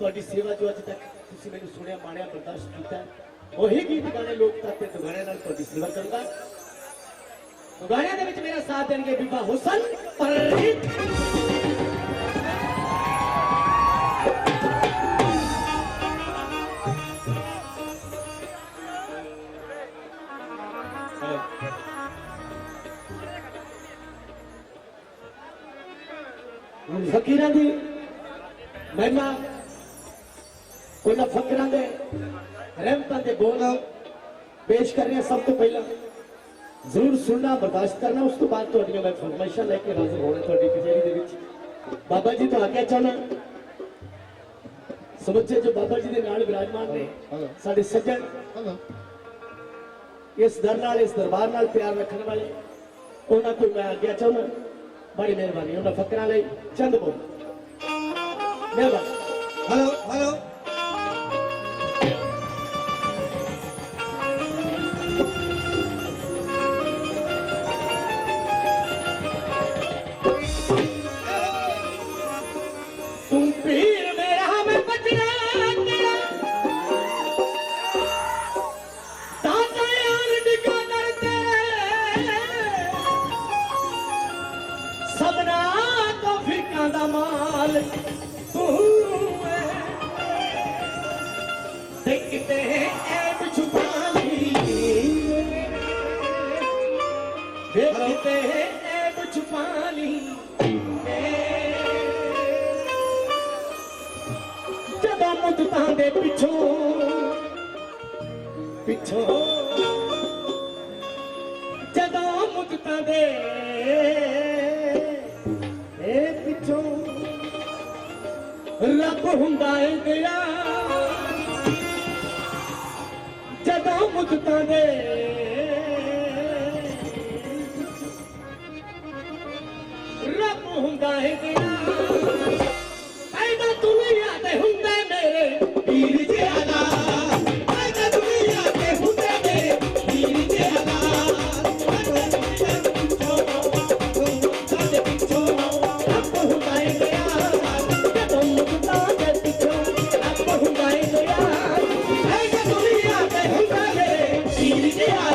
ਤੁਹਾਡੀ ਸੇਵਾ ਜੋ ਅੱਜ ਤੱਕ ਤੁਸੀਂ ਮੈਨੂੰ ਸੁਣਿਆ, ਮਾਣਿਆ ਬਰਦਾਸ਼ਤ ਕੀਤਾ ਉਹੀ ਗੀਤ ਗਾਣੇ ਲੋਕ ਤੱਕ ਤੇ ਦੁਗਾਣਿਆਂ ਨਾਲ ਤੁਹਾਡੀ ਸੇਵਾ ਕਰਦਾ ਦੁਗਾਣਿਆਂ ਦੇ ਵਿੱਚ ਮੇਰਾ ਸਾਥ ਦੇਣਗੇ ਬੀਬਾ ਹੁਸਨ ਪਰਰੀਤ ਫਕੀਰਾਂ ਦੀ ਮਹਿਮਾ ਉਹਨਾਂ ਫਕਰਾਂ ਦੇ। ਰਹਿਮਤਾਂ ਦੇ ਬੋਲ ਪੇਸ਼ ਕਰ ਰਿਹਾ ਸਭ ਤੋਂ ਪਹਿਲਾਂ। ਜ਼ਰੂਰ ਸੁਣਨਾ ਬਰਦਾਸ਼ਤ ਕਰਨਾ। ਉਸ ਤੋਂ ਬਾਅਦ ਤੁਹਾਡੀਆਂ ਮੈਂ ਫਰਮਾਇਸ਼ਾਂ ਲੈ ਕੇ ਹਾਜ਼ਰ ਹੋਣਾ ਤੁਹਾਡੀ ਕਚਹਿਰੀ ਦੇ ਵਿੱਚ। ਬਾਬਾ ਜੀ ਤੋਂ ਆਗਿਆ ਚਾਹਣਾ ਸਮੁੱਚੇ ਜੋ ਬਾਬਾ ਜੀ ਦੇ ਨਾਲ ਵਿਰਾਜਮਾਨ ਨੇ ਸਾਡੇ ਸੱਜਣ। ਇਸ ਦਰ ਨਾਲ ਇਸ ਦਰਬਾਰ ਨਾਲ ਪਿਆਰ ਰੱਖਣ ਵਾਲੇ ਉਹਨਾਂ ਤੋਂ ਮੈਂ ਆਗਿਆ ਚਾਹੁੰਦਾ ਬੜੀ ਮਿਹਰਬਾਨੀ। ਉਹਨਾਂ ਫਕਰਾਂ ਲਈ ਚੰਦ ਬੋਲ। ਮਿਹਰਬਾਨੀ। ਹੈਲੋ ਹੈਲੋ ਤੋਂ ਫਿਕਾਂ ਦਾ ਮਾਲ। ਤੂੰ ਹੈ ਦੇਖਤੇ ਐਬ ਛੁਪਾ ਲਈ ਦੇਖਤੇ ਐਬ ਛੁਪਾ ਲਈ ਜਦੋਂ ਮੁੱਦਤਾਂ ਦੇ ਪਿੱਛੋਂ ਪਿੱਛੋਂ, ਜਦੋਂ ਮੁੱਦਤਾਂ ਦੇ ਹੁੰਦਾ ਏ ਗਿਆ ਜਦੋਂ ਮੁੱਦਤਾਂ ਦੇ ਰੱਬ ਹੁੰਦਾ ਏ ਗਿਆ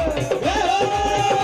Yeah!